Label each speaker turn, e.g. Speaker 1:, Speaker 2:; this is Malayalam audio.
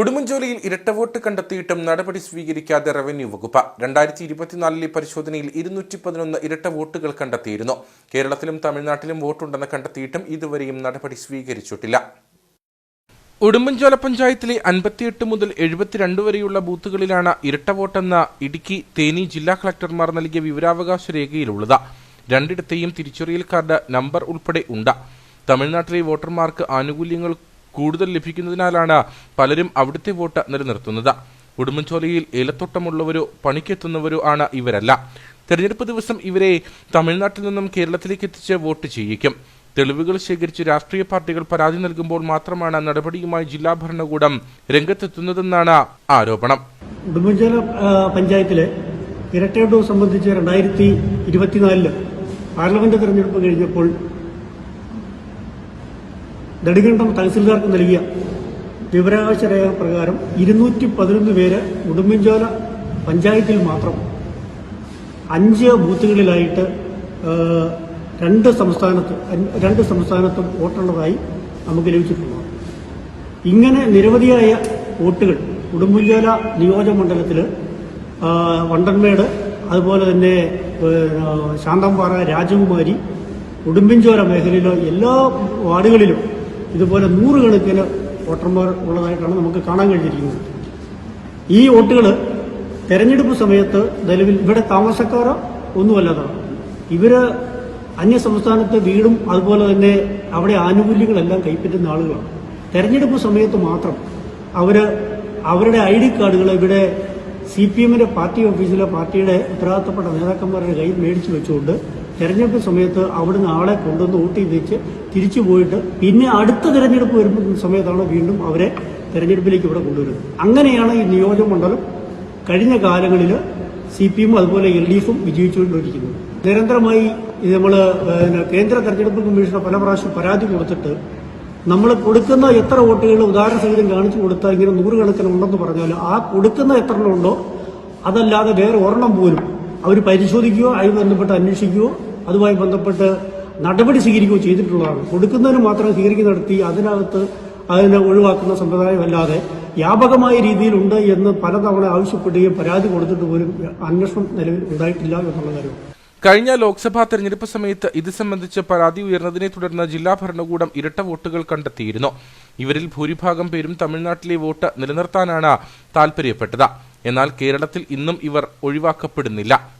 Speaker 1: ഉടുമ്പൻചോലയിൽ ഇരട്ട വോട്ട് കണ്ടെത്തിയിട്ടും നടപടി സ്വീകരിക്കാതെ റവന്യൂ വകുപ്പ്. രണ്ടായിരത്തി ഇരുപത്തിനാലിലെ പരിശോധനയിൽ ഇരുന്നൂറ്റി പതിനൊന്ന് ഇരട്ട വോട്ടുകൾ കണ്ടെത്തിയിരുന്നു. കേരളത്തിലും തമിഴ്നാട്ടിലും വോട്ടുണ്ടെന്ന് കണ്ടെത്തിയിട്ടും ഇതുവരെയും നടപടി സ്വീകരിച്ചിട്ടില്ല. ഉടുമ്പൻചോല പഞ്ചായത്തിലെ അൻപത്തിയെട്ട് മുതൽ എഴുപത്തിരണ്ട് വരെയുള്ള ബൂത്തുകളിലാണ് ഇരട്ട വോട്ടെന്ന ഇടുക്കി തേനി ജില്ലാ കളക്ടർമാർ നൽകിയ വിവരാവകാശ രേഖയിലുള്ളത്. രണ്ടിടത്തെയും തിരിച്ചറിയൽ കാർഡ് നമ്പർ ഉൾപ്പെടെ ഉണ്ട്. തമിഴ്നാട്ടിലെ വോട്ടർമാർക്ക് ആനുകൂല്യങ്ങൾ കൂടുതൽ ലഭിക്കുന്നതിനാലാണ് പലരും അവിടുത്തെ വോട്ട് നിലനിർത്തുന്നത്. ഉടുമ്പൻചോലയിൽ ഏലത്തോട്ടമുള്ളവരോ പണിക്കെത്തുന്നവരോ ആണ് ഇവരല്ല. തെരഞ്ഞെടുപ്പ് ദിവസം ഇവരെ തമിഴ്നാട്ടിൽ നിന്നും കേരളത്തിലേക്ക് എത്തിച്ച് വോട്ട് ചെയ്യിക്കും. തെളിവുകൾ ശേഖരിച്ച് രാഷ്ട്രീയ പാർട്ടികൾ പരാതി നൽകുമ്പോൾ മാത്രമാണ് നടപടിയുമായി ജില്ലാ ഭരണകൂടം രംഗത്തെത്തുന്നതെന്നാണ് ആരോപണം.
Speaker 2: ഉടുമ്പൻചോല പഞ്ചായത്തിലെ ഇരട്ടയോട്ട് സംബന്ധിച്ച് രണ്ടായിരത്തി ഇരുപത്തിനാലിൽ പാർലമെന്റ് തെരഞ്ഞെടുപ്പ് കഴിഞ്ഞപ്പോൾ നെടുങ്കണ്ടം തഹസിൽദാർക്ക് നൽകിയ വിവരാവകാശ രേഖ പ്രകാരം ഇരുന്നൂറ്റി പതിനൊന്ന് പേര് ഉടുമ്പൻചോല പഞ്ചായത്തിൽ മാത്രം അഞ്ച് ബൂത്തുകളിലായിട്ട് രണ്ട് സംസ്ഥാനത്ത് രണ്ട് സംസ്ഥാനത്തും വോട്ടുള്ളതായി നമുക്ക് ലഭിച്ചിട്ടുള്ളത്. ഇങ്ങനെ നിരവധിയായ വോട്ടുകൾ ഉടുമ്പൻചോല നിയോജകമണ്ഡലത്തിൽ വണ്ടൻമേട് അതുപോലെ തന്നെ ശാന്തംപാറ രാജകുമാരി ഉടുമ്പൻചോല മേഖലയിലെ എല്ലാ വാർഡുകളിലും ഇതുപോലെ നൂറുകണക്കിന് വോട്ടർമാർ ഉള്ളതായിട്ടാണ് നമുക്ക് കാണാൻ കഴിഞ്ഞിരിക്കുന്നത്. ഈ വോട്ടുകൾ തെരഞ്ഞെടുപ്പ് സമയത്ത് നിലവിൽ ഇവിടെ താമസക്കാരോ ഒന്നുമല്ലാതാണ് ഇവർ അന്യ സംസ്ഥാനത്തെ വീടും അതുപോലെ തന്നെ അവിടെ ആനുകൂല്യങ്ങളെല്ലാം കൈപ്പറ്റുന്ന ആളുകളാണ്. തെരഞ്ഞെടുപ്പ് സമയത്ത് മാത്രം അവർ അവരുടെ ഐ ഡി കാർഡുകൾ ഇവിടെ സി പി എമ്മിന്റെ പാർട്ടി ഓഫീസിലെ പാർട്ടിയുടെ ഉത്തരവാദിത്തപ്പെട്ട നേതാക്കന്മാരുടെ കയ്യിൽ മേടിച്ചു വെച്ചുകൊണ്ട് തെരഞ്ഞെടുപ്പ് സമയത്ത് അവിടുന്ന് ആളെ കൊണ്ടുവന്ന് വോട്ട് ചെയ്തേച്ച് തിരിച്ചു പോയിട്ട് പിന്നെ അടുത്ത തെരഞ്ഞെടുപ്പ് വരുന്ന സമയത്താണ് വീണ്ടും അവരെ തെരഞ്ഞെടുപ്പിലേക്ക് ഇവിടെ കൊണ്ടുവരുന്നത്. അങ്ങനെയാണ് ഈ നിയോജകമണ്ഡലം കഴിഞ്ഞ കാലങ്ങളിൽ സി പി എം അതുപോലെ എൽ ഡി എഫും വിജയിച്ചുകൊണ്ടിരിക്കുന്നത് നിരന്തരമായി നമ്മൾ കേന്ദ്ര തെരഞ്ഞെടുപ്പ് കമ്മീഷന് പല പ്രാവശ്യം പരാതി കൊടുത്തിട്ട് നമ്മൾ കൊടുക്കുന്ന എത്ര വോട്ടുകൾ ഉദാഹരണ സഹിതം കാണിച്ചു കൊടുത്താൽ ഇങ്ങനെ നൂറുകണക്കിന് ഉണ്ടെന്ന് പറഞ്ഞാൽ ആ കൊടുക്കുന്ന എത്ര ഉണ്ടോ അതല്ലാതെ വേറെ ഒരെണ്ണം പോലും അവർ പരിശോധിക്കുകയോ അതുമായി ബന്ധപ്പെട്ട് അന്വേഷിക്കുകയോ അതുമായി ബന്ധപ്പെട്ട് നടപടി സ്വീകരിക്കുകയോ ചെയ്തിട്ടുള്ളതാണ്. കൊടുക്കുന്നതിന് മാത്രം സ്വീകരിക്കുക നടത്തി അതിനകത്ത് അതിനെ ഒഴിവാക്കുന്ന സമ്പ്രദായമല്ലാതെ വ്യാപകമായ രീതിയിലുണ്ട് എന്ന് പലതവണ ആവശ്യപ്പെടുകയും പരാതി കൊടുത്തിട്ട് പോലും അന്വേഷണം നിലവിൽ ഉണ്ടായിട്ടില്ല എന്നുള്ള കാര്യം.
Speaker 1: കഴിഞ്ഞ ലോക്സഭാ തെരഞ്ഞെടുപ്പ് സമയത്ത് ഇത് സംബന്ധിച്ച് പരാതി ഉയർന്നതിനെ തുടർന്ന് ജില്ലാ ഭരണകൂടം ഇരട്ട വോട്ടുകൾ കണ്ടെത്തിയിരുന്നു. ഇവരിൽ ഭൂരിഭാഗം പേരും തമിഴ്നാട്ടിലെ വോട്ട് നിലനിർത്താനാണ് താൽപര്യപ്പെട്ടത്. എന്നാൽ കേരളത്തിൽ ഇന്നും ഇവർ ഒഴിവാക്കപ്പെടുന്നില്ല.